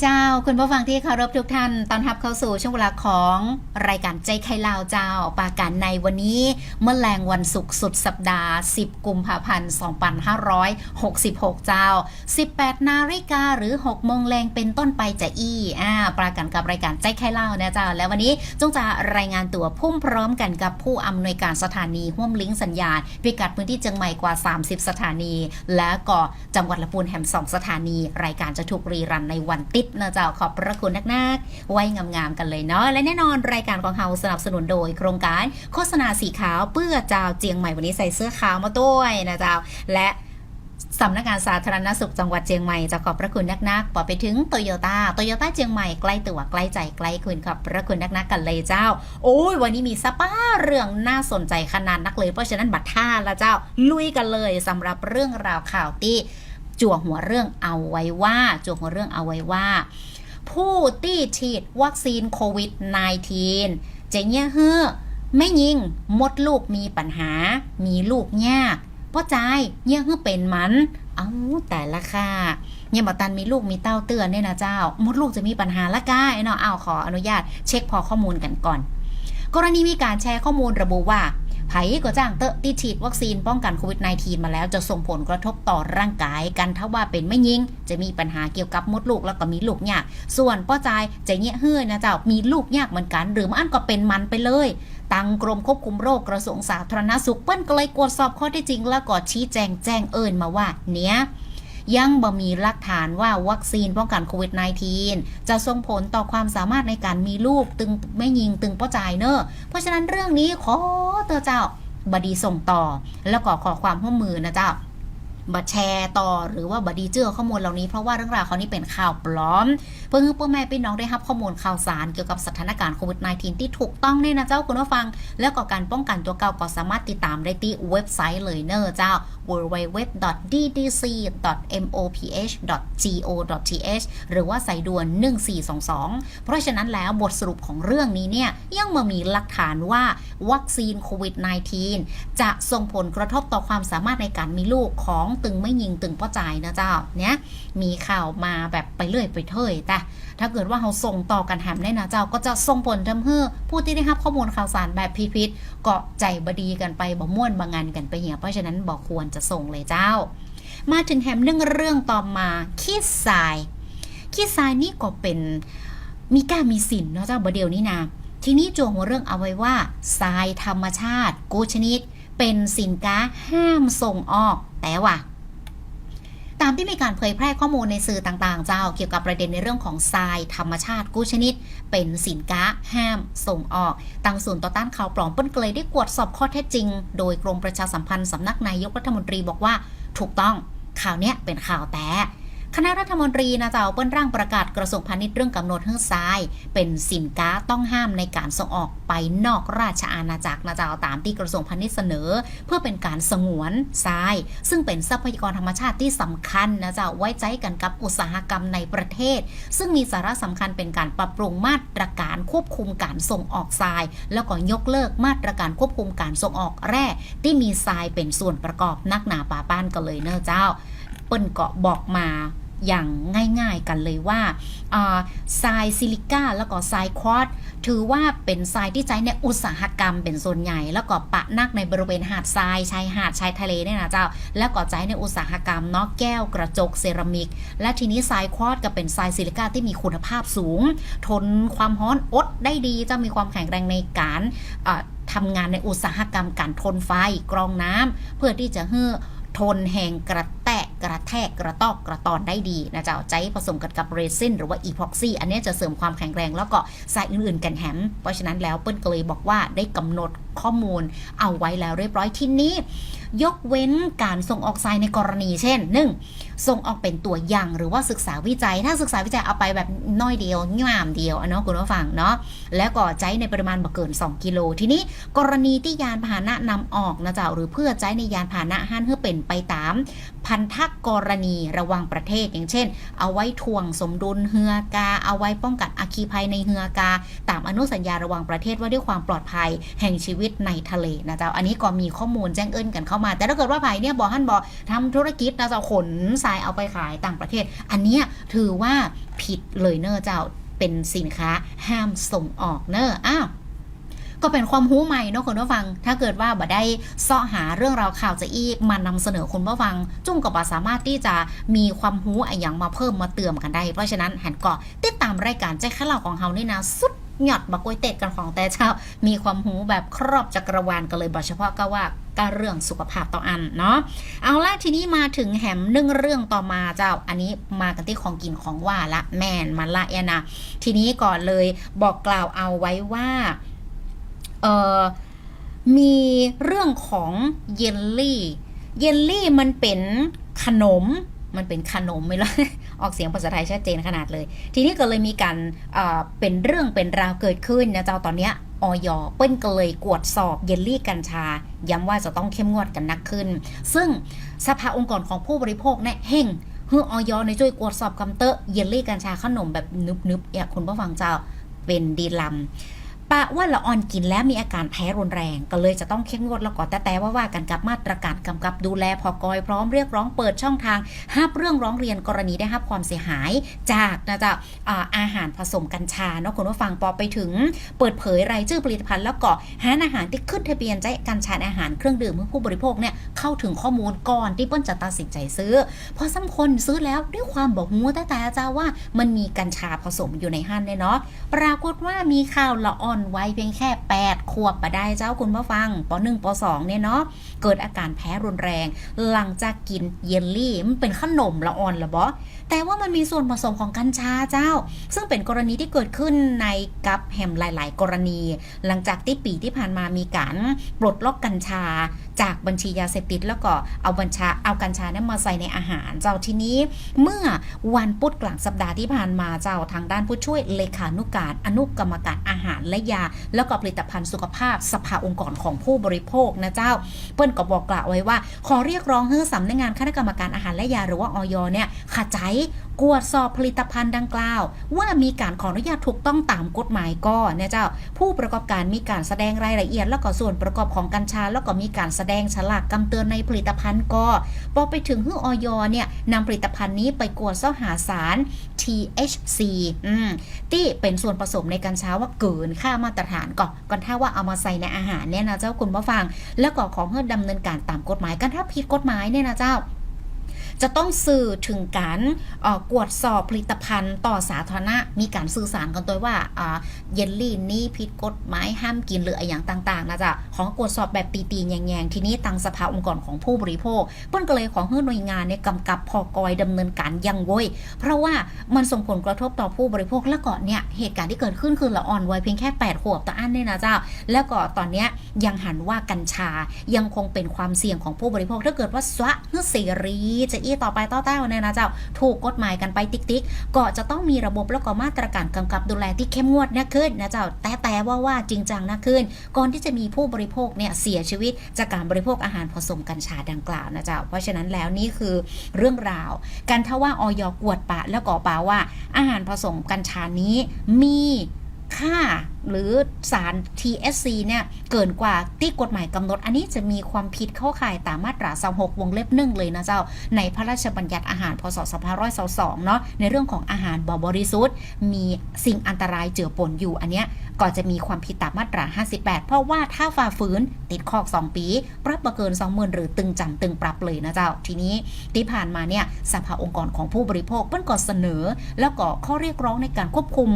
เจ้า คุณผู้ฟังที่เคารพทุกท่านตอนรับเข้าสู่ช่วงเวลาของรายการใจไข่ลาวเจ้าปาการในวันนี้เมื่อแรงวันศุกร์สุดสัปดาห์ 10 กุมภาพันธ์2566 เจ้า 18 นาฬิกาหรือ 6 โมงแรงเป็นต้นไปจะอี้อ่าปรากันกับรายการใจไข่ลาวนะเจ้า และวันนี้จงจะรายงานตัวพุ่มพร้อมกันกับผู้อำนวยการสถานีห่วมลิงก์สัญญาณพิกัดพื้นที่เชียงใหม่กว่า 30 สถานี และก็จังหวัดละปูนแฮมสองสถานี รายการจะถูกรีรันในวันติดนะเจ้าขอบพระคุณนักๆ ไว้งามๆกันเลยเนาะ และแน่นอนรายการของเฮาสนับสนุนโดย โครงการโฆษณาสีขาวเพื่อเจ้าเจียงใหม่วันนี้ใส่เสื้อขาวมาด้วยนะเจ้า และสำนักงานสาธารณสุขจังหวัดเชียงใหม่จะขอบพระคุณนักๆปอไปถึงโตโยต้าโตโยต้าเชียงใหม่ใกล้ตัวใกล้ใจใกล้คุณขอบพระคุณนักๆกันเลยเจ้า โอ้ยวันนี้มีสปาเรื่องน่าสนใจขนาดนักเลยเพราะฉะนั้นบัตรท่าละเจ้า ลุยกันเลยสำหรับเรื่องราวข่าวที่ จั่วหัวเรื่องเอาไว้ว่า จั่วหัวเรื่องเอาไว้ว่า ผู้ที่ฉีดวัคซีนโควิด -19 จะเนี่ยเฮ้อไม่ยิงมดลูกมีปัญหา มีลูกยากเพราะใจเนี่ยเฮ้อเป็นมันเอาแต่ละค่ะเนี่ยบอตันมีลูกมีเต้าเตือนเนี่ยนะเจ้า มดลูกจะมีปัญหาละก้ายเนาะเอาขออนุญาตเช็คพอข้อมูลกันก่อน กรณีมีการแชร์ข้อมูลระบุว่า ไผ่ก็จ้างเตอะที่ฉีดวัคซีนป้องกันโควิด -19 มาแล้วจะส่งผลกระทบต่อร่างกายกันถ้าว่าเป็นไม่ยิง จะมีปัญหาเกี่ยวกับมดลูกแล้วก็มีลูกยาก ส่วนป้อใจใจเงี้ยเฮ้อนะเจ้ามีลูกยากเหมือนกัน หรือมันก็เป็นมันไปเลยตังกรมควบคุมโรคกระทรวงสาธารณสุขเปิ้นก็เลยตรวจสอบข้อที่จริงแล้วก็ชี้แจงแจ้งเอิญมาว่า เนี้ย ยังบ่มีหลักฐานว่าวัคซีนป้องกันโควิด -19 จะส่งผลต่อความสามารถในการมีลูกตึงไม่ยิงตึงป้อจ่ายเนอะเพราะฉะนั้นเรื่องนี้ขอเตอเจ้าบดีส่งต่อ แล้วก็ขอความร่วมมือนะเจ้าบัดแชร์ต่อหรือว่าบัดดีเจอข้อมูลเหล่านี้เพราะว่าเรื่องราวเขานี่เป็นข่าวปลอม เพื่อให้พ่อแม่พี่น้องได้รับข้อมูลข่าวสารเกี่ยวกับสถานการณ์โควิด -19 ที่ถูกต้องเนี่ยนะเจ้าคุณผู้ฟัง แล้วก็การป้องกันตัวเก่าก็สามารถติดตามได้ที่เว็บไซต์เลยเนอะเจ้า www.ddc.moph.go.th หรือว่าสายด่วน 1422 เพราะฉะนั้นแล้วบทสรุปของเรื่องนี้เนี่ย ยังมามีหลักฐานว่าวัคซีนโควิด -19 จะส่งผลกระทบต่อความสามารถในการมีลูกของตึงไม่ยิงตึงป้อจ่ายนะเจ้าเนี่ยมีข่าวมาแบบไปเรื่อยไปเถยแต่ ถ้าเกิดว่าเราส่งต่อกันแหมได้นะเจ้าก็จะส่งผลทำให้ผู้ที่ได้รับข้อมูลข่าวสารแบบพิษๆก็ใจบดีกันไปบ่ม่วนบางงานกันไปเหี่ยเพราะฉะนั้นบอกควรจะส่งเลยเจ้า มาถึงแฮมเรื่องเรื่องต่อมาขี้ทรายขี้ทรายนี่ก็เป็นมีก้ามีสินเนาะเจ้าบ่เดียวนี้นะทีนี้จวงหัวเรื่องเอาไว้ว่าทรายธรรมชาติกูชนิด เป็นสินค้าห้ามส่งออก แต่ว่า ตามที่มีการเผยแพร่ข้อมูลในสื่อต่างๆ เจ้า เกี่ยวกับประเด็นในเรื่องของทรายธรรมชาติกู้ชนิด เป็นสินค้าห้าม ส่งออกตังศูนย์ต่อต้านข่าวปลอมเปิ้นเกลยได้กวดสอบข้อเท็จจริง โดยกรมประชาสัมพันธ์สำนักนายกรัฐมนตรีบอกว่า ถูกต้องข่าวเนี้ยเป็นข่าวแต่ คณะรัฐมนตรีนะเจ้าเปิ้นร่างประกาศกระทรวงพาณิชย์เรื่องกำหนดให้ทราย เป็นสินค้าต้องห้ามในการส่งออกไปนอกราชอาณาจักรนะเจ้าตามที่กระทรวงพาณิชย์เสนอ เพื่อเป็นการสงวนทราย ซึ่งเป็นทรัพยากรธรรมชาติที่สำคัญนะเจ้าไว้ใจกันกับอุตสาหกรรมในประเทศ ซึ่งมีสาระสำคัญเป็นการปรับปรุงมาตรการควบคุมการส่งออกทราย แล้วก็ยกเลิกมาตรการควบคุมการส่งออกแร่ที่มีทรายเป็นส่วนประกอบนักหนาป่าป้านกันเลยเนอะเจ้า เปิ้นเกาะบอกมา อย่างง่ายๆกันเลยว่าทรายซิลิก้าแล้วก็ทรายควอตถือว่าเป็นทรายที่ใช้ในอุตสาหกรรมเป็นส่วนใหญ่ แล้วก็ปะนักในบริเวณหาดทรายชายหาดชายทะเลเนี่ยนะเจ้า แล้วก็ใช้ในอุตสาหกรรมเนาะแก้วกระจกเซรามิก และทีนี้ทรายควอตก็เป็นทรายซิลิก้าที่มีคุณภาพสูง ทนความร้อนอดได้ดีจะมีความแข็งแรงในการทำงานในอุตสาหกรรมการทนไฟกรองน้ำเพื่อที่จะให้ ทนแหงกระแตะกระแทกกระตอกกระตอนได้ดีนะเจ้าใจผสมกันกับเรซินหรือว่าอีพ็อกซี่อันนี้จะเสริมความแข็งแรงแล้วก็สายอื่นๆกันแฮมเพราะฉะนั้นแล้วเปิ้ลก็เลยบอกว่าได้กำหนดข้อมูลเอาไว้แล้วเรียบร้อยที่นี้ ยกเว้นการส่งออกทรายในกรณีเช่น 1. ส่งออกเป็นตัวอย่างหรือว่าศึกษาวิจัย ถ้าศึกษาวิจัยเอาไปแบบน้อยเดียวงามเดียวอะเนาะคุณผู้ฟังเนาะแล้วก็ใจในปริมาณบ่เกิน 2 กิโล ทีนี้กรณีที่ยานพาหนะนำออกนะเจ้าหรือเพื่อใจในยานพาหนะห้านเพื่อเป็นไปตามพันธกรณีระว่างประเทศ อย่างเช่น เอาไว้ทวงสมดุลเฮือกา เอาไว้ป้องกันอัคคีภัยในเฮือกา ตามอนุสัญญาระว่างประเทศว่าด้วยความปลอดภัยแห่งชีวิตในทะเลนะเจ้าอันนี้ก็มีข้อมูลแจ้งเอิ้นกันเข้ามา แต่ถ้าเกิดว่าไผ่เนี่ยบอกฮั่นบอกทำธุรกิจนะเจ้าขนทรายเอาไปขายต่างประเทศ อันนี้ถือว่าผิดเลยเนอะเจ้าเป็นสินค้าห้ามส่งออกเนอะอ้าว ก็เป็นความรู้ใหม่เนอะคุณผู้ฟัง ถ้าเกิดว่าบ่ได้เสาะหาเรื่องราวข่าวจะอีกมานำเสนอคุณผู้ฟัง จุ้งกับบ่สามารถที่จะมีความรู้อย่างมาเพิ่มมาเติมกันได้ เพราะฉะนั้นหันก็ติดตามรายการใจข้าเหล่าของเฮานี่นะสุดหยอดบักกวยเตะกันของแต่เช้า มีความรู้แบบครอบจักรวาลกันเลยบ่เฉพาะก็ว่าการเรื่องสุขภาพต่ออันเนาะ เอาละทีนี้มาถึงแหมนึ่งเรื่องต่อมาเจ้า อันนี้มากันที่ของกินของว่าละแมนมาละเอนะ ทีนี้ก่อนเลยบอกกล่าวเอาไว้ว่า มีเรื่องของเยลลี่ เยลลี่มันเป็นขนมมันเป็นขนมไม่รู้ออกเสียงภาษาไทยชัดเจนขนาดเลย ทีนี้ก็เลยมีการเเป็นเรื่องเป็นราวเกิดขึ้นนะเจ้าตอนเนี้ยออยเปิ้ลก็เลยกวดสอบเยลลี่กัญชา ย้ำว่าจะต้องเข้มงวดกันนักขึ้น ซึ่งสภาองค์กรของผู้บริโภคเนี่ยเฮงเฮือออยในช่วยกวดสอบกำเตอะเยลลี่กัญชาขนมแบบนึบๆเนี่ยคุณผู้ฟังเจ้าเป็นดีลำ ปะว่าละออนกินแล้วมีอาการแพ้รุนแรง ก็เลยจะต้องเข้มงวดแล้วก็แต่แต่ว่าว่ากันกับมาตรการกำกับดูแลพอกอยพร้อมเรียกร้องเปิดช่องทางห้าเรื่องร้องเรียนกรณีได้รับความเสียหาย จากนะจ๊ะอาหารผสมกัญชาเนาะคุณผู้ฟังปอไปถึง เปิดเผยรายชื่อผลิตภัณฑ์แล้วก็หาอาหารที่ขึ้นทะเบียนใจกัญชาอาหารเครื่องดื่มเพื่อผู้บริโภคเนี่ยเข้าถึงข้อมูลก่อนที่เปิ้ลจะตัดสินใจซื้อ พอซ้ำคนซื้อแล้วด้วยความบอกงูแต่แต่จ้าว่ามันมีกัญชาผสมอยู่ในห้านเนี่ยเนาะปรากฏว่ามีข่าวละอ่อนไว้เพียงแค่ 8 ขวบมาได้เจ้าคุณผู้ฟังป .1 ป .2 เนี่ยเนาะเกิดอาการแพ้รุนแรง หลังจากกินเยลลี่มันเป็นขนมละอ่อนเหรอบอแต่ว่ามันมีส่วนผสมของกัญชาเจ้า ซึ่งเป็นกรณีที่เกิดขึ้นในกับแฮมหลาย ๆ กรณี หลังจากที่ปีที่ผ่านมามีการปลดล็อกกัญชา จากบัญชียาเสพติดแล้วก็เอาบัญชาเอากัญชานั้นมาใส่ในอาหาร เจ้าทีนี้ เมื่อวันพุธกลางสัปดาห์ที่ผ่านมาเจ้าทางด้านผู้ช่วยเลขานุการอนุกรรมการอาหารและยา แล้วก็ผลิตภัณฑ์สุขภาพสภาองค์กรของผู้บริโภคนะเจ้า เปิ้ลก็บอกกล่าวไว้ว่า ขอเรียกร้องให้สำนักงานคณะกรรมการอาหารและยาหรือว่าออยเนี่ยขจายกวดสอบผลิตภัณฑ์ดังกล่าว ว่ามีการขออนุญาตถูกต้องตามกฎหมายก็เนี่ยเจ้า ผู้ประกอบการมีการแสดงรายละเอียด แล้วก็ส่วนประกอบของกัญชา แล้วก็มีการแสดงฉลากกำเตือนในผลิตภัณฑ์ก็พอไปถึงหื้อออยเนี่ยนำผลิตภัณฑ์นี้ไปกวดเสาหาสาร THC อืมที่เป็นส่วนผสมในกัญชาว่าเกินค่ามาตรฐานก่อนก่อนถ้าว่าเอามาใส่ในอาหารเนี่ยนะเจ้าคุณผู้ฟัง แล้วก็ของเพื่อดำเนินการตามกฎหมายกันถ้าผิดกฎหมายเนี่ยนะเจ้า จะต้องสื่อถึงการกวดสอบผลิตภัณฑ์ต่อสาธารณะ มีการสื่อสารกันตัวว่าเยลลี่นี้ผิดกฎหมายห้ามกินหรืออย่างต่างๆนะจ๊ะของกวดสอบแบบตีๆแยงๆ ทีนี้ตังสภาองค์กรของผู้บริโภคเปิ้นก็เลยของเฮือหน่วยงานเนี่ยกำกับพอกอยดำเนินการยังโว้ยเพราะว่ามันส่งผลกระทบต่อผู้บริโภคแล้วก็เนี่ยเหตุการณ์ที่เกิดขึ้นคือละอ่อนวัยเพียงแค่8ขวบต่ออันเนี่ยนะเจ้า แล้วก็ตอนเนี้ยยังหันว่ากัญชายังคงเป็นความเสี่ยงของผู้บริโภคถ้าเกิดว่าสวะเนื้อเสรีจะอีต่อไปต่อเต้าเนี่ยนะเจ้าถูกกฎหมายกันไปติ๊กติ๊กก็จะต้องมีระบบแล้วก็มาตรการกำกับดูแลที่เข้มงวดนะขึ้นนะเจ้าแต่แต่ว่าว่าจริงจังนะขึ้น ก่อนที่จะมีผู้บริโภคเนี่ยเสียชีวิตจากการบริโภคอาหารผสมกัญชาดังกล่าวนะเจ้าเพราะฉะนั้นแล้วนี่คือเรื่องราวการถ้าว่าออยกวดปะแล้วก็ปาว่าอาหารผสมกัญชานี้มี ค่าหรือสาร TSC เนี่ยเกินกว่าที่กฎหมายกำหนด อันนี้จะมีความผิดเข้าข่ายตามมาตรา26วงเล็บหนึ่งเลยนะเจ้า ในพระราชบัญญัติอาหารพศ2522เนาะในเรื่องของอาหารบบริสุทธิ์ มีสิ่งอันตรายเจือปนอยู่อันเนี้ยก็จะมีความผิดตามมาตรา 58 เพราะว่าถ้าฝ่าฝืนติดคอก 2 ปี ปรับประเกิน 20,000 หรือตึงจำตึงปรับเลยนะเจ้า ทีนี้ที่ผ่านมาเนี่ยสภาองค์กรของผู้บริโภคเปิ้นก็เสนอ แล้วก็ข้อเรียกร้องในการควบคุม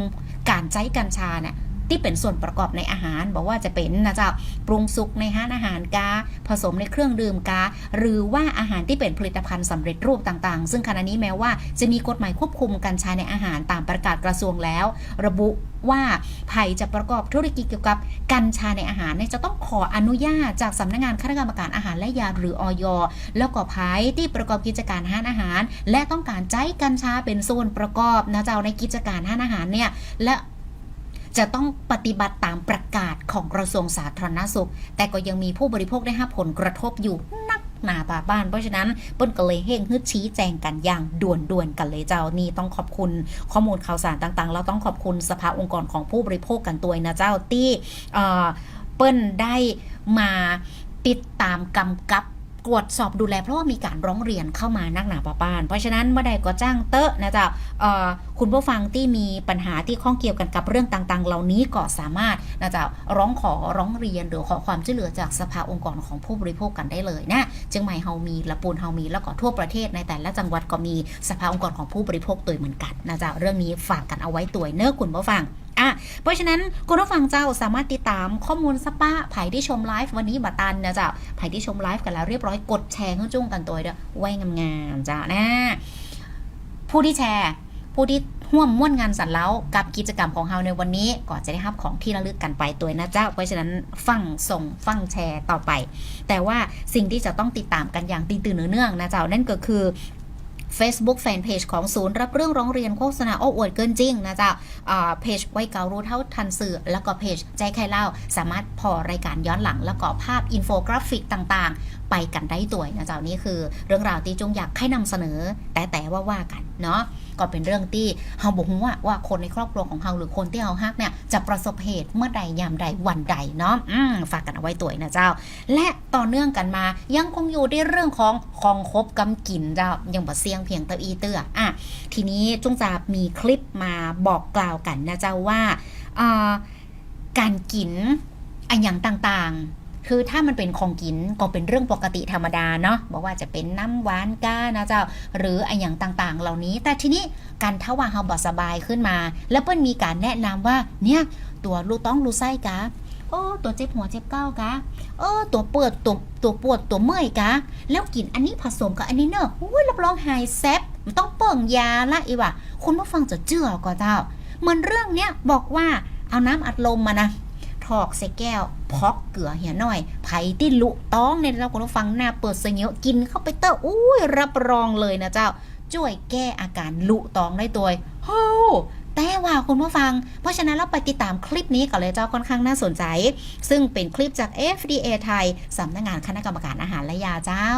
การใช้กัญชาเนี่ย ที่เป็นส่วนประกอบในอาหารบอกว่าจะเป็นนะเจ้าปรุงสุกในห้านอาหารกาผสมในเครื่องดื่มกาหรือว่าอาหารที่เป็นผลิตภัณฑ์สำเร็จรูปต่างๆ ซึ่งขณะนี้แม้ว่าจะมีกฎหมายควบคุมการใช้ในอาหารตามประกาศกระทรวงแล้ว ระบุว่าไผ่จะประกอบธุรกิจเกี่ยวกับกัญชาในอาหารเนี่ยจะต้องขออนุญาตจากสำนักงานคณะกรรมการอาหารและยาหรืออย แล้วก็ไผ่ที่ประกอบกิจการห้านอาหาร และต้องการใช้กัญชาเป็นส่วนประกอบนะเจ้าในกิจการห้านอาหารเนี่ยและ จะต้องปฏิบัติตามประกาศของกระทรวงสาธารณสุข แต่ก็ยังมีผู้บริโภคได้รับผลกระทบอยู่นักหนาป่าบ้าน เพราะฉะนั้นเปิ้นก็เลยเฮงฮึดชี้แจงกันอย่างด่วนๆกันเลยเจ้านี่ต้องขอบคุณข้อมูลข่าวสารต่างๆ แล้วต้องขอบคุณสภาองค์กรของผู้บริโภคกันตัวนะเจ้าที่เอ่อเปิ้นได้มาติดตามกำกับ ตรวจสอบดูแลเพราะว่ามีการร้องเรียนเข้ามานักหนาป่าบ้าน เพราะฉะนั้นเมื่อใดก็จ้างเตอะนะจ้าเอ่อคุณผู้ฟังที่มีปัญหาที่ข้องเกี่ยวกันกับเรื่องต่างๆ เหล่านี้ก็สามารถนะจ้าร้องขอร้องเรียนหรือขอความช่วยเหลือจากสภาองค์กรของผู้บริโภคกันได้เลยนะจึงใหม่เฮามีละปูนเฮามีแล้วก็ทั่วประเทศในแต่ละจังหวัดก็มีสภาองค์กรของผู้บริโภคตัวเหมือนกันนะจ้าเรื่องนี้ฝากกันเอาไว้ตัวเนอะคุณผู้ฟัง อะเพราะฉะนั้นคุณผู้ฟังเจ้าสามารถติดตามข้อมูลสปาไผ่ที่ชมไลฟ์วันนี้บัตันนะเจ้าไผ่ที่ชมไลฟ์กันแล้วเรียบร้อยกดแชร์เข้าจุ้งกันตัวเด้อไว้งามๆจ้านะผู้ที่แชร์ผู้ที่ห่วมม่วนงานสันเล้ากับกิจกรรมของเฮาในวันนี้ก็จะได้รับของที่ระลึกกันไปตัวนะเจ้า เพราะฉะนั้นฟังส่งฟังแชร์ต่อไป แต่ว่าสิ่งที่จะต้องติดตามกันอย่างตีตื่นเนื่องนะเจ้านั่นก็คือ Facebook Fanpage ของศูนย์รับเรื่องร้องเรียนโฆษณาโอ้อวดเกินจริงนะจ๊ะเพจไว้เการู้เท่าทันสื่อ แล้วก็เพจใจใครเล่า สามารถพอรายการย้อนหลัง แล้วก็ภาพอินโฟกราฟิกต่างๆ ไปกันได้ตัวนะจ๊ะนี่คือเรื่องราวที่จงอยากให้นำเสนอ แต่แต่ว่าว่ากันเนาะ ก็เป็นเรื่องที่เฮาบอกว่าว่าคนในครอบครัวของเฮาหรือคนที่เฮาฮักเนี่ยจะประสบเหตุเมื่อใดยามใดวันใดเนาะอืมฝากกันเอาไว้ตัวยนะเจ้า และต่อเนื่องกันมายังคงอยู่ในเรื่องของของคบกำกินเจ้ายังบ่เสียงเพียงเตาอีเตื้ออะทีนี้จุงจะมีคลิปมาบอกกล่าวกันนะเจ้าว่าอ่าการกินอันอย่างต่างๆ คือถ้ามันเป็นของกินก็เป็นเรื่องปกติธรรมดาเนาะบอกว่าจะเป็นน้ำหวานก้านะเจ้า หรืออันอย่างต่างๆ เหล่านี้ แต่ทีนี้การถ้าว่าเฮาบ่สบายขึ้นมา แล้วเปิ้นมีการแนะนำว่าเนี่ยตัวลูต้องลูไส้กะโอ้ตัวเจ็บหัวเจ็บเก้ากะเออตัวเปิดตัวตัวปวดตัวเมื่อยกะ แล้วกินอันนี้ผสมกับอันนี้เนอะอุ้ยรับรองหายแซบมันต้องเปิ่งยาละอีว่ะคุณผู้ฟังจะเจือก็เจ้า เหมือนเรื่องเนี้ยบอกว่าเอาน้ำอัดลมมานะถอกใส่แก้ว พอกเกลือเหียหน่อย ไผ่ที่ลุต้องเนี่ยเราคุณผู้ฟังหน้าเปิดเสยเยอะกินเข้าไปเตออุ้ยรับรองเลยนะเจ้าช่วยแก้อาการลุตองได้ตัวโฮ้แต่ว่าคุณผู้ฟัง เพราะฉะนั้นเราไปติดตามคลิปนี้ก่อนเลยเจ้าค่อนข้างน่าสนใจ ซึ่งเป็นคลิปจาก FDA ไทย สำนักงานคณะกรรมการอาหารและยาเจ้า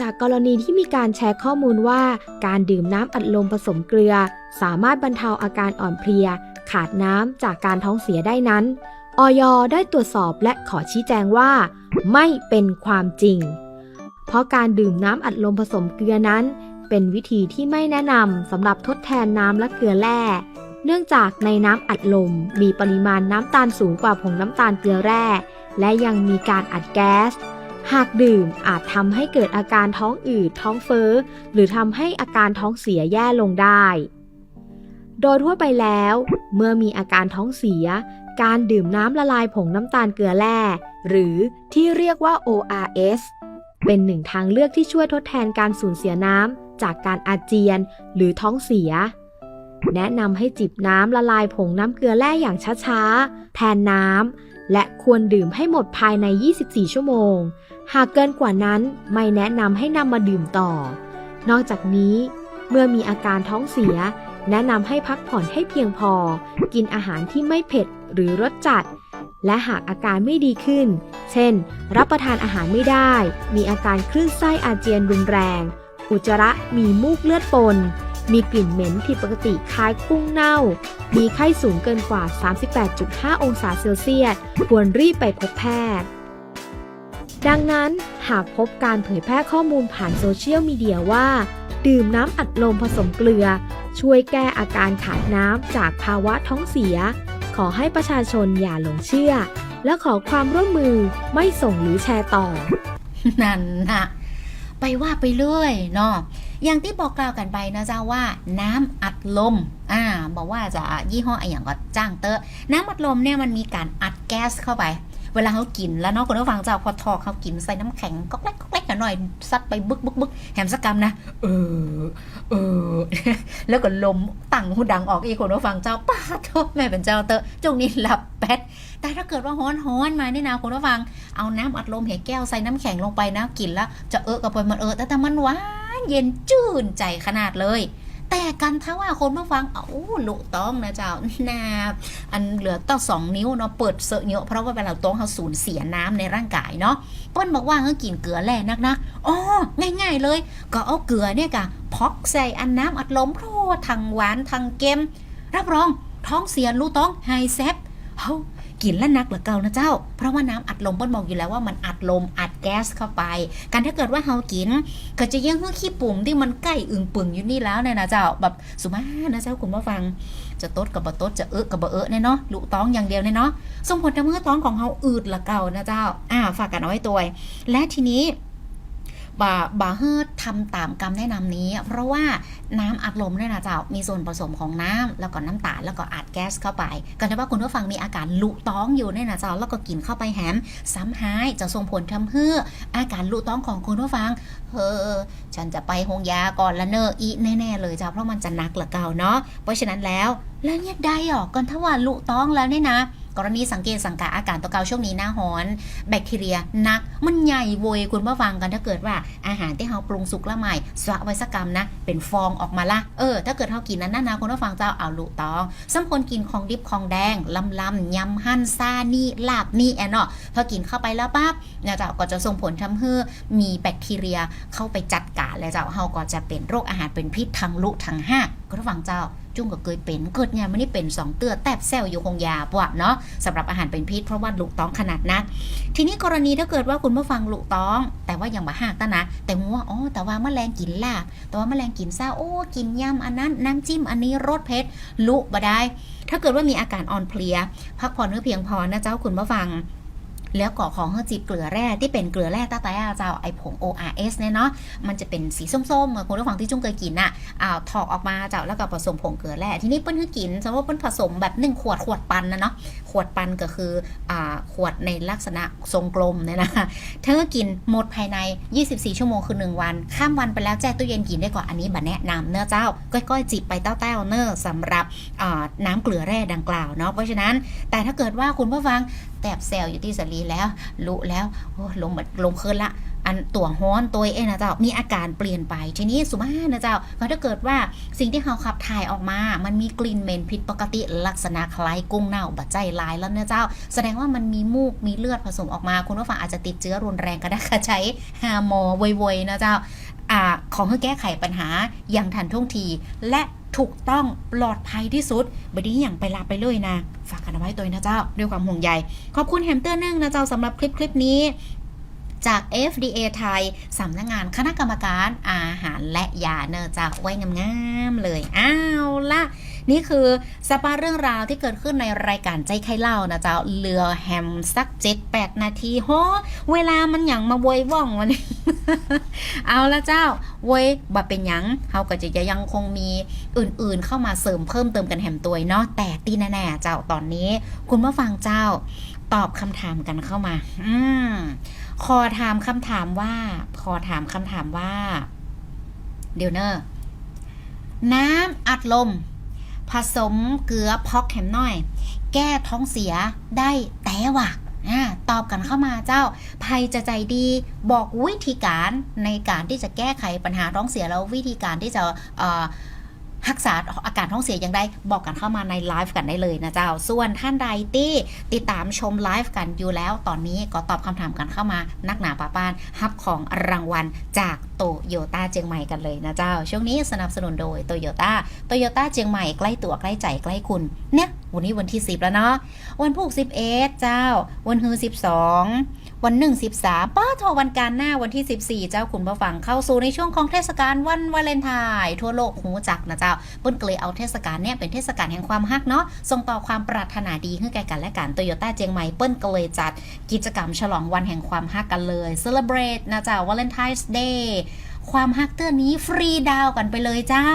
จากกรณีที่มีการแชร์ข้อมูลว่า การดื่มน้ำอัดลมผสมเกลือ สามารถบรรเทาอาการอ่อนเพลีย ขาดน้ำจากการท้องเสียได้นั้น ออยได้ตรวจสอบและขอชี้แจงว่า ไม่เป็นความจริง เพราะการดื่มน้ำอัดลมผสมเกลือนั้น เป็นวิธีที่ไม่แนะนำสำหรับทดแทนน้ำและเกลือแร่ เนื่องจากในน้ำอัดลมมีปริมาณน้ำตาลสูงกว่าผงน้ำตาลเกลือแร่ และยังมีการอัดแก๊สหากดื่มอาจทำให้เกิดอาการท้องอืดท้องเฟ้อ หรือทำให้อาการท้องเสียแย่ลงได้ โดยทั่วไปแล้ว เมื่อมีอาการท้องเสีย การดื่มน้ำละลายผงน้ำตาลเกลือแร่ หรือที่เรียกว่า ORS เป็นหนึ่งทางเลือกที่ช่วยทดแทนการสูญเสียน้ำจากการอาเจียนหรือท้องเสีย แนะนำให้จิบน้ำละลายผงน้ำเกลือแร่อย่างช้าๆ แทนน้ำ และควรดื่มให้หมดภายใน 24 ชั่วโมง หากเกินกว่านั้นไม่แนะนำให้นำมาดื่มต่อ นอกจากนี้ เมื่อมีอาการท้องเสีย แนะนำให้พักผ่อนให้เพียงพอ กินอาหารที่ไม่เผ็ดหรือรสจัด และหากอาการไม่ดีขึ้น เช่น รับประทานอาหารไม่ได้ มีอาการคลื่นไส้อาเจียนรุนแรง อุจจาระมีมูกเลือดปน มีกลิ่นเหม็นผิดปกติคล้ายกุ้งเน่า มีไข้สูงเกินกว่า 38.5 องศาเซลเซียส ควรรีบไปพบแพทย์ดังนั้นหากพบการเผยแพร่ข้อมูลผ่านโซเชียลมีเดียว่า ดื่มน้ำอัดลมผสมเกลือ ช่วยแก้อาการขาดน้ำจากภาวะท้องเสีย ขอให้ประชาชนอย่าหลงเชื่อ และขอความร่วมมือไม่ส่งหรือแชร์ต่อ นั่นนะไปว่าไปเรื่อยเนาะอย่างที่บอกกล่าวกันไปนะเจ้าว่าน้ำอัดลม อ่า บอกว่าจะยี่ห้ออะไรอย่างก็จ้างเตอะ น้ำอัดลมเนี่ยมันมีการอัดแก๊สเข้าไป เวลาเขากินแล้วเนาะคนผู้ฟังเจ้าพอทอกเขากินใส่น้ำแข็งก็แกล้กก็แกล กันหน่อยซัดไปบึกบึกบึกแหมสกกรรมนะ เออ เออ แล้วก็ลมตั้งหูดังออกอีกคนผู้ฟังเจ้าป้าโทษแม่เป็นเจ้าเตอะจงนี้หลับแป๊ดแต่ถ้าเกิดว่าฮ้อนฮ้อนมานี่นะคุณผู้ฟังเอาน้ำอัดลมเหแก้วใส่น้ำแข็งลงไปนะกินแล้วจะเออกับไปมันเออแต่แต่มันหวานเย็นจื่นใจขนาดเลย แต่กันถ้าว่าคนมาฟังเอาลุต้องนะเจ้านาอันเหลือต้องสองนิ้วเนาะเปิดเสอะเยอะเพราะว่าเวลาต้องเขาสูญเสียน้ำในร่างกายเนาะเปิ้นบอกว่าเขากินเกลือแร่นักๆอ๋อง่าย ๆเลย ก็เอาเกลือเนี่ยกะพอกใส่อันน้ำอัดลมโพรทั้งหวานทั้งเค็มรับรองท้องเสียรู้ต้องไฮเซฟเฮา กินแล้วนักเหลือเกินนะเจ้า เพราะว่าน้ำอัดลมเปิ้ลบอกอยู่แล้วว่ามันอัดลมอัดแก๊สเข้าไป การถ้าเกิดว่าเฮากิน ก็จะยังเฮือขี้ปุ่มที่มันใกล้อึ่งปึ่งอยู่นี่แล้วเนี่ยนะเจ้าแบบสุมานะเจ้าคุณผู้ฟัง จะตดกับบะตดจะเอะกับบะเอะเนี่ยเนาะลุต้องอย่างเดียวเนี่ยเนาะส่งผลทำให้ท้องของเฮาอืดละเก่านะเจ้าอ่าฝากกันเอาไว้ตัวและทีนี้ บาบาเฮิร์ทำตามคำแนะนำนี้ เพราะว่าน้ำอัดลมเนี่ยนะเจ้ามีส่วนผสมของน้ำแล้วก็น้ำตาลแล้วก็อัดแก๊สเข้าไปกันถ้าว่าคุณผู้ฟังมีอาการลุท้องอยู่เนี่ยนะเจ้าแล้วก็กินเข้าไปแฮมซ้ำหายจะส่งผลทำให้อาการลุท้องของคุณผู้ฟังเฮ้อฉันจะไปหงยาก่อนละเนออีแน่ๆเลยจ้าเพราะมันจะหนักเหลือเก่าเนาะเพราะฉะนั้นแล้วแล้วเนี่ยได้หรอกันถ้าว่าลุท้องแล้วเนี่ยนะ กรณีสังเกตสังกาอาการตัวเกาช่วงนี้หน้าฮ้อน แบคทีเรียนัก มันใหญ่โวยคุณมาฟังกันถ้าเกิดว่าอาหารที่เราปรุงสุกละใหม่สวะไว้สักกรรมนะ เป็นฟองออกมาละเออ ถ้าเกิดเรากินนั้นนะนะคุณผู้ฟังเจ้าเอาลูกตองสำคนกินของดิบของแดงลำลำยำหั่นซานี่ลาบนี่แอนเนาะพอกินเข้าไปแล้วปั๊บเนี่ยเจ้าก็จะส่งผลทำให้มีแบคทีเรียเข้าไปจัดการแล้วเจ้าเฮาก็จะเป็นโรคอาหารเป็นพิษทางลุทางห้าคุณผู้ฟังเจ้า จุ้งก็เคยเป็นเกิดเนี่ยไม่ได้เป็นสองเตือแตบแซวอยู่คงยาปวะเนาะสำหรับอาหารเป็นพิษเพราะว่าลูกต้องขนาดนักทีนี้กรณีถ้าเกิดว่าคุณผู้ฟังลูกต้อง แต่ว่ายังบ่หักตะนะ แต่ว่าอ๋อแต่ว่าแมลงกินลาบแต่ว่าแมลงกินซ่าโอ้กินยำอันนั้นน้ำจิ้มอันนี้รสเผ็ดลุบ่ได้ ถ้าเกิดว่ามีอาการอ่อนเพลีย พักผ่อนเนื้อเพียงพอนะเจ้าคุณผู้ฟัง แล้วก่อของเฮอจิตเกลือแร่ที่เป็นเกลือแร่ตาตาเจ้าไอผง ORS เนี่ยเนาะมันจะเป็นสีส้มๆเหมือนคุณผู้ฟังที่จุ้งเคยกินน่ะอ่าถอกออกมาเจ้าแล้วก็ผสมผงเกลือแร่ทีนี้เปิ้ลคือกินสมมติว่าเปิ้ลผสมแบบหนึ่งขวดขวดปันนะเนาะขวดปันก็คืออ่าขวดในลักษณะทรงกลมเนี่ยนะเธอกินหมดภายใน 24 ชั่วโมงคือ 1 วัน ข้ามวันไปแล้วแจ้ตู้เย็นกินได้ก่อนอันนี้บัแนะนำเนื้อเจ้าก้อยๆจิบไปเต้าๆเนื้อสำหรับอ่าน้ำเกลือแร่ดังกล่าวเนาะเพราะฉะนั้นแต่ถ้าเกิดว่าคุณผู้ฟัง แตบแซวอยู่ที่สลีแล้วรู้แล้วโอ้ลงมาลงคืนละ อันตัวฮ้อนตัวเองนะเจ้ามีอาการเปลี่ยนไปทีนี้สุมานะเจ้าก็ถ้าเกิดว่าสิ่งที่เขาขับถ่ายออกมา มันมีกลิ่นเหม็นผิดปกติลักษณะคล้ายกุ้งเน่าบัดใจลายแล้วนะเจ้า แสดงว่ามันมีมูกมีเลือดผสมออกมาคุณผู้ฟังอาจจะติดเชื้อรุนแรงก็ได้ค่ะใช้ฮาโมอไวๆนะเจ้าอ่าของเพื่อแก้ไขปัญหาอย่างทันท่วงทีและ ถูกต้องปลอดภัยที่สุดบดีอย่างไปลาไปเลยนะ ฝากกันเอาไว้ตัวนะเจ้า ด้วยความห่วงใย ขอบคุณแฮมเตอร์นึ่งนะเจ้าสำหรับคลิปคลิปนี้ จาก FDA ไทยสำนักงานคณะกรรมการอาหารและยาเนอจากไว้งามๆเลยอ้าวละนี่คือสปาเรื่องราวที่เกิดขึ้นในรายการใจไข่เล่านะเจ้าเรือแฮมสัก7-8นาทีโหเวลามันอย่างมาโวยว่องวันนี้เอาละเจ้าโวยบ่เป็นยังเฮาก็จะยังคงมีอื่นๆเข้ามาเสริมเพิ่มเติมกันแฮมตัวเนาะแต่ตีแน่ๆเจ้าตอนนี้ คุณผู้ฟังเจ้าตอบคำถามกันเข้ามา อืม ขอถามคำถามว่า ขอถามคำถามว่า เดี๋ยวเนอะน้ำอัดลม ผสมเกลือพอกแหมหน่อย แก้ท้องเสียได้แต่ว่าตอบกันเข้ามาเจ้าภัยจะใจดีบอกวิธีการในการที่จะแก้ไขปัญหาท้องเสียแล้ววิธีการที่จะ รักษาอาการท้องเสียอย่างไรบอกกันเข้ามาในไลฟ์กันได้เลยนะเจ้า ส่วนท่านใดที่ติดตามชมไลฟ์กันอยู่แล้ว ตอนนี้ก็ตอบคำถามกันเข้ามานักหนาป้าป้านฮับของรางวัลจากโตโยต้าเจียงใหม่กันเลยนะเจ้า ช่วงนี้สนับสนุนโดยโตโยต้าโตโยต้าเจียงใหม่ใกล้ตัวใกล้ใจใกล้คุณเนี่ยวันนี้วันที่ 10 แล้วเนาะวันพุก11 เจ้า วันฮือ12 วันหนึ่งสิบสาป้าทอวันการหน้าวันที่ 14 เจ้าขุนผู้ฟังเข้าสู่ในช่วงของเทศกาลวันวาเลนไทน์ทั่วโลกหูจักนะเจ้าเปิ้นก็เลยเอาเทศกาลเนี่ยเป็นเทศกาลแห่งความฮักเนาะส่งต่อความปรารถนาดีให้แก่กันและกันโตโยต้าเจียงใหม่เปิ้นก็เลยจัดกิจกรรมฉลองวันแห่งความฮักกันเลย Celebrate นะเจ้าวาเลนไทน์เดย์ ความฮักเตือนนี้ฟรีดาวกันไปเลยเจ้า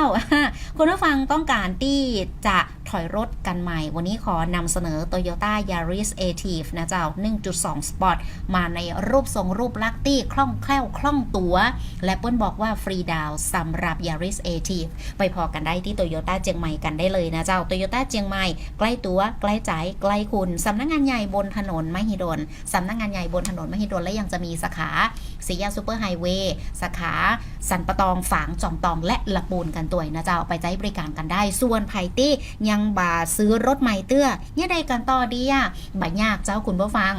คุณผู้ฟังต้องการที่จะถอยรถกันใหม่ วันนี้ขอนำเสนอ Toyota Yaris a t i v นะเจ้า 1.2 Sport มาในรูปทรงรูปลักษ์ที่คล่องแคล่วคล่องตัว และเปิ้ลบอกว่าฟรีดาวสำหรับ Yaris a t i v ไปพอกันได้ที่ Toyota เจียงใหม่กันได้เลยนะเจ้า Toyota เจียงใหม่ ใกล้ตัว ใกล้ใจ ใกล้คุณสำนักงานใหญ่บนถนนมหิดลสำนักงานใหญ่บนถนนมหิดลและยังจะมีสาขาสีแยกซูเปอร์ไฮเวย์สาขาสันปะตองฝางจอมตองและละปูนกันตัวนะเจ้าไปใช้บริการกันได้ ส่วนไผ่ตี้ยังบาซื้อรถใหม่เตื้อเนี่ยใดกันต่อดีอะบ่ยากเจ้าคุณผู้ฟัง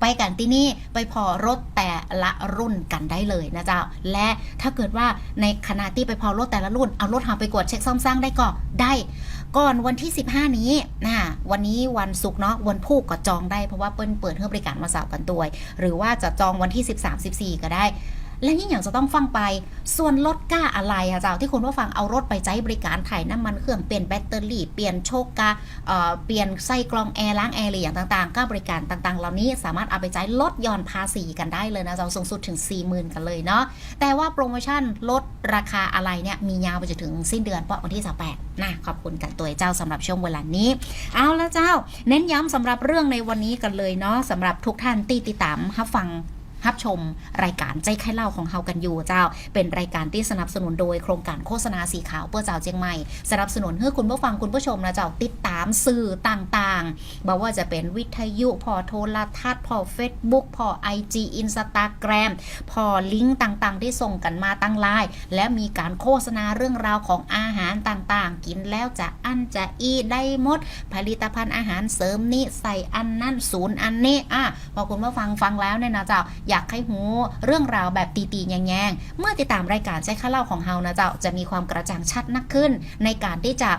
ไปกันที่นี่ไปพอรถแต่ละรุ่นกันได้เลยนะเจ้า และถ้าเกิดว่าในขณะที่ไปพอรถแต่ละรุ่น เอารถหาไปกดเช็คซ่อมสร้างได้ก็ได้ ก่อนวันที่ 15 นี้นะวันนี้วันศุกร์เนาะวันพุธก็จองได้เพราะว่าเปิ้ลเปิดให้บริการมาสาวกันตัวหรือว่าจะจองวันที่ 13 14 ก็ได้ และยิ่งอย่างจะต้องฟังไป ส่วนลดก้าอะไรอะเจ้าที่คุณผู้ฟังเอารถไปใช้บริการถ่ายน้ำมันเครื่องเปลี่ยนแบตเตอรี่เปลี่ยนโชคกาเเปลี่ยนไส้กรองแอร์ล้างแอร์อะไรอย่างต่างๆก้าบริการต่างๆ เหล่านี้สามารถเอาไปใช้ลดหย่อนภาษีกันได้เลยนะเจ้าสูงสุดถึง 40,000 กันเลยเนาะแต่ว่าโปรโมชั่นลดราคาอะไรเนี่ยมียาวไปจนถึงสิ้นเดือนเพราะวันที่28นะขอบคุณกันตัวเจ้าสำหรับช่วงเวลานี้ เอาละเจ้า เน้นย้ำสำหรับเรื่องในวันนี้กันเลยเนาะสำหรับทุกท่านที่ติดตามรับฟัง รับชม รายการใจไข่เล่าของเฮากันอยู่เจ้า เป็นรายการที่สนับสนุนโดยโครงการโฆษณาสีขาวเพื่อเจ้าเจียงใหม่สนับสนุนให้คุณผู้ฟังคุณผู้ชมนะเจ้าติดตามสื่อต่างๆบอกว่าจะเป็นวิทยุพอโทรทัศน์พอ Facebook พอ IG Instagram พอลิงก์ต่างๆ ที่ส่งกันมาตั้งไลน์และมีการโฆษณาเรื่องราวของอาหารต่างๆ กินแล้วจะอันจะอีได้หมด ผลิตภัณฑ์อาหารเสริมนี่ใส่อันนั่นศูนย์อันนี้อะพอคุณผู้ฟังฟังแล้วเนี่ยนะเจ้าอยากให้หูเรื่องราวแบบตีๆแยงๆ เมื่อติดตามรายการใจข้าเล่าของเฮานะเจ้าจะมีความกระจ่างชัดนักขึ้น ในการที่จะ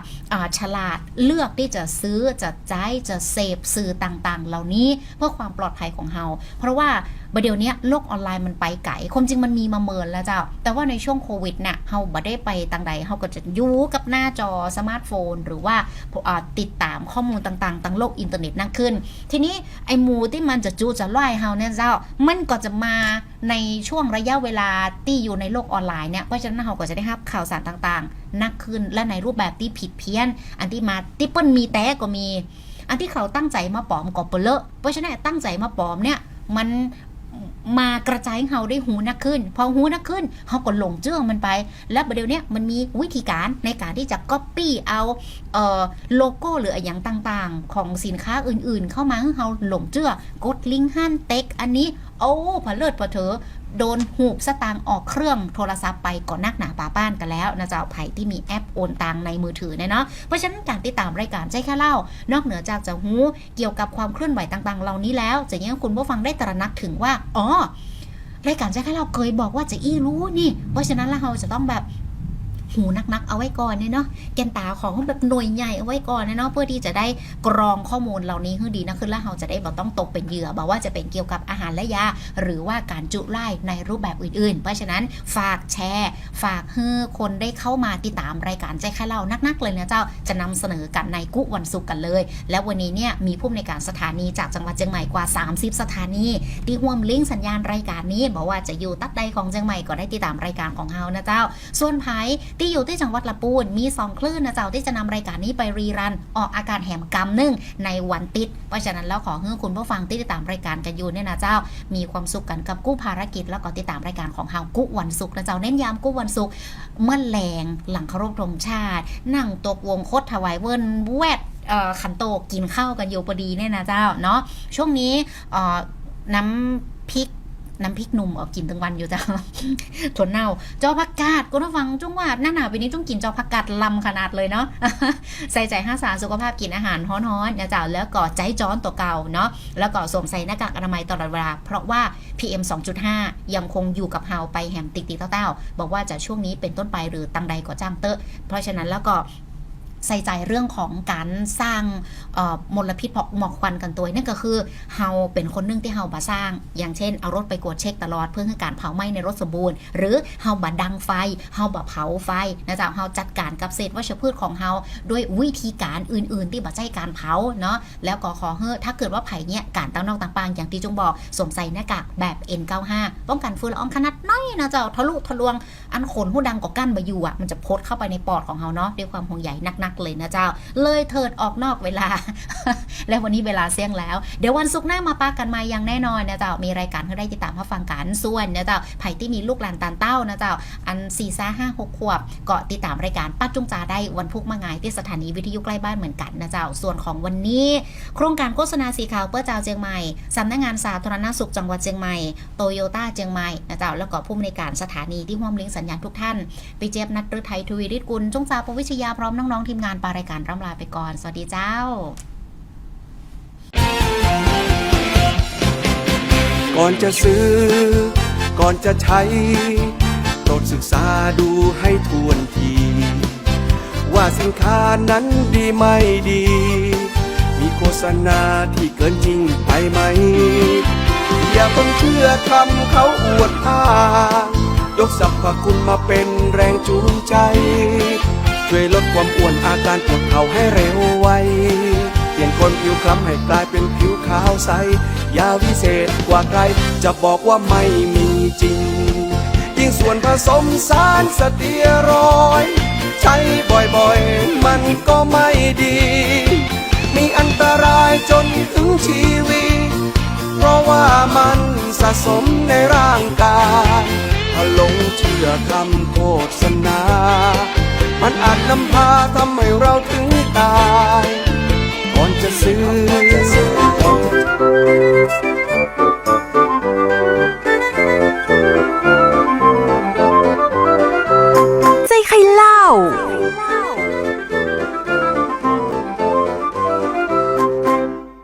ฉลาดเลือกที่จะซื้อจะใจายจะเสพสื่อต่างๆ เหล่านี้เพื่อความปลอดภัยของเฮาเพราะว่าประเดี๋ยวนี้โลกออนไลน์มันไปไกลความจริงมันมีมาเมินแล้วเจ้า แต่ว่าในช่วงโควิดเนี่ยเฮาบ่ได้ไปต่างใดเฮาก็จะยู่กับหน้าจอสมาร์ทโฟน หรือว่าติดตามข้อมูลต่างๆทางโลกอินเทอร์เน็ตนักขึ้น ทีนี้ไอ้มูที่มันจะจูจะล่อยเฮาเนี่ยเจ้า มันก็จะมาในช่วงระยะเวลาที่อยู่ในโลกออนไลน์เนี่ยเพราะฉะนั้นเราก็จะได้รับข่าวสารต่างๆนักขึ้นและในรูปแบบที่ผิดเพี้ยน อันที่มาที่เปิ้ลมีแต่ก็มี อันที่เขาตั้งใจมาปลอมก็เปลอะเพราะฉะนั้นตั้งใจมาปลอมเนี่ยมัน มากระจายให้เขาได้หูนักขึ้น พอหูนักขึ้นเขาก็หลงเชื่อมันไป และประเดี๋ยวนี้มันมีวิธีการในการที่จะก๊อปปี้เอาเอ่อโลโก้หรืออะไรอย่างต่างๆ ของสินค้าอื่นๆ เข้ามาให้เขาหลงเชื่อกดลิงก์หั่นเต็กอันนี้โอ้ผเลิศพอเถอ โดนหูบสตางค์ออกเครื่องโทรศัพท์ไปก่อนนักหนาป่าป้านกันแล้วนะเจ้าไผ่ที่มีแอปโอนตังในมือถือเนี่ยเนาะเพราะฉะนั้นการติดตามรายการใจแค่เล่า นอกเหนือจากจะหูเกี่ยวกับความเคลื่อนไหวต่างๆ เหล่านี้แล้วจะยังคุณผู้ฟังได้ตระหนักถึงว่าอ๋อรายการใจแค่เราเคยบอกว่าจะอี้รู้นี่ เพราะฉะนั้นแล้วเราจะต้องแบบ หูนักๆ เอาไว้ก่อนเนี่ยเนาะแกนตาของแบบหน่วยใหญ่เอาไว้ก่อนเนาะเพื่อที่จะได้กรองข้อมูลเหล่านี้ให้ดีนะคือแล้วเราจะได้บอกต้องตกเป็นเหยื่อบอกว่าจะเป็นเกี่ยวกับอาหารและยา หรือว่าการจุไล่ในรูปแบบอื่นๆ เพราะฉะนั้นฝากแชร์ ฝากให้คนได้เข้ามาติดตามรายการใจแค่เล่านักๆ เลยนะเจ้าจะนำเสนอกันในกุวันศุกร์กันเลย และวันนี้เนี่ยมีผู้ในการสถานีจากจังหวัดเชียงใหม่กว่า 30 สถานีที่ร่วมลิงก์สัญญาณรายการนี้บอกว่าจะอยู่ตัดใดของเชียงใหม่ก็ได้ติดตามรายการของเฮานะเจ้า ส่วนไผที่ที่อยู่ที่จังหวัดละปูนมีสองคลื่นนะเจ้าที่จะนำรายการนี้ไปรีรัน ออกอากาศแหมกำหนึ่งในวันติด เพราะฉะนั้นแล้วขอให้คุณผู้ฟังที่ติดตามรายการกันอยู่เนี่ยนะเจ้า มีความสุขกันกับกู้ภารกิจ แล้วก็ติดตามรายการของเฮากู้วันศุกร์นะเจ้าเน้นย้ำกู้วันศุกร์เมื่อแรงหลังเคารพธงชาติ นั่งตกวงคดถวายเวิร์นแวดขันโตกินข้าวกันอยู่พอดีเนี่ยนะเจ้าเนาะช่วงนี้น้ำพริก น้ำพริกหนุ่มออกกินทั้งวันอยู่จ้าถั่วเน่า จอผักกาดคุณผู้ฟังจุ้งว่าหน้าหนาวปีนี้จุ้งกินจอผักกาดลำขนาดเลยเนาะใส่ใจห้าสารสุขภาพกินอาหารฮ้อนๆนะจ๊ะแล้วก็ใจจ้อนตัวเก่าเนาะแล้วก็สวมใส่หน้ากากอนามัยตลอดเวลา เพราะว่า PM 2.5 ยังคงอยู่กับเฮาไปแหมติดๆเต้าๆบอกว่าจะช่วงนี้เป็นต้นไปหรือตังใดก็จ้างเตอะเพราะฉะนั้นแล้วก็ ใส่ใจเรื่องของการสร้างมลพิษหมอกควันกันตัวนั่นก็คือเฮาเป็นคนนึงที่เฮาบาสร้าง อย่างเช่นเอารถไปกวดเช็คตลอดเพื่อให้การเผาไหม้ในรถสมบูรณ์ หรือเฮาบาดังไฟเฮาบาเผาไฟนะจ๊ะเฮาจัดการกับเศษวัชพืชของเฮาด้วยวิธีการอื่น ๆ ที่บ่ใช่การเผาเนาะแล้วก็ขอเฮ้อถ้าเกิดว่าไผ่เนี่ยการตั้งนอกต่างปางอย่างที่จงบอกสวมใส่หน้ากากแบบ N95 ป้องกันฝุ่นละอองขนาดน้อยนะเจ้าทะลุทะลวงอันขนหูดังกว่ากั้นมาอยู่อะมันจะพดเข้าไปในปอดของเขาเนาะด้วยความห่วงใยนักเลยนะเจ้า เลยเถิดออกนอกเวลา และวันนี้เวลาเสี่ยงแล้ว เดี๋ยววันศุกร์หน้ามาปากันมาอย่างแน่นอนนะเจ้า มีรายการให้ได้ติดตามรับฟังกันส่วนนะเจ้าไผ่ที่มีลูกหลานตานเต้านะเจ้า อัน4ี่ซ่าห้าหกขวบก็ติดตามรายการป้าจุงจาได้วันพุกมางายที่สถานีวิทยุใกล้บ้านเหมือนกันนะเจ้า ส่วนของวันนี้ โครงการโฆษณาสีขาวเพื่อเจ้าเจียงใหม่สำนักงานสาธารณสุขจังหวัดเชียงใหม่โตโยต้าเชียงใหม่นะเจ้าแล้วก็ผู้อำนการสถานีที่ร่วมลิงก์สัญญาณทุกท่านไปเจี๊ยบนัทฤทัยทวีฤทธิ์กุลจงจาปวิชยาพร้อมน้องๆทีมงานปารายการร่ำลาไปก่อน สวัสดีเจ้า ก่อนจะซื้อ ก่อนจะใช้โปรดศึกษาดูให้ทวนที ว่าสินค้านั้นดีไม่ดี มีโฆษณาที่เกินจริงไปไหม อย่าเพิ่งเชื่อคำเขาอวดอ้างยกสรรพคุณมาเป็นแรงจูงใจ ช่วยลดความอ้วนอาการปวดเข่าให้เร็วไว เปลี่ยนคนผิวคล้ำให้กลายเป็นผิวขาวใส ยาวิเศษกว่าใคร จะบอกว่าไม่มีจริง ยิ่งส่วนผสมสารสเตียรอยด์ใช้บ่อยๆ มันก็ไม่ดี มีอันตรายจนถึงชีวิต เพราะว่ามันสะสมในร่างกายถ้าหลงเชื่อคำโฆษณา มันอาจนำพาทำให้เราถึงตาย ก่อนจะซื้อ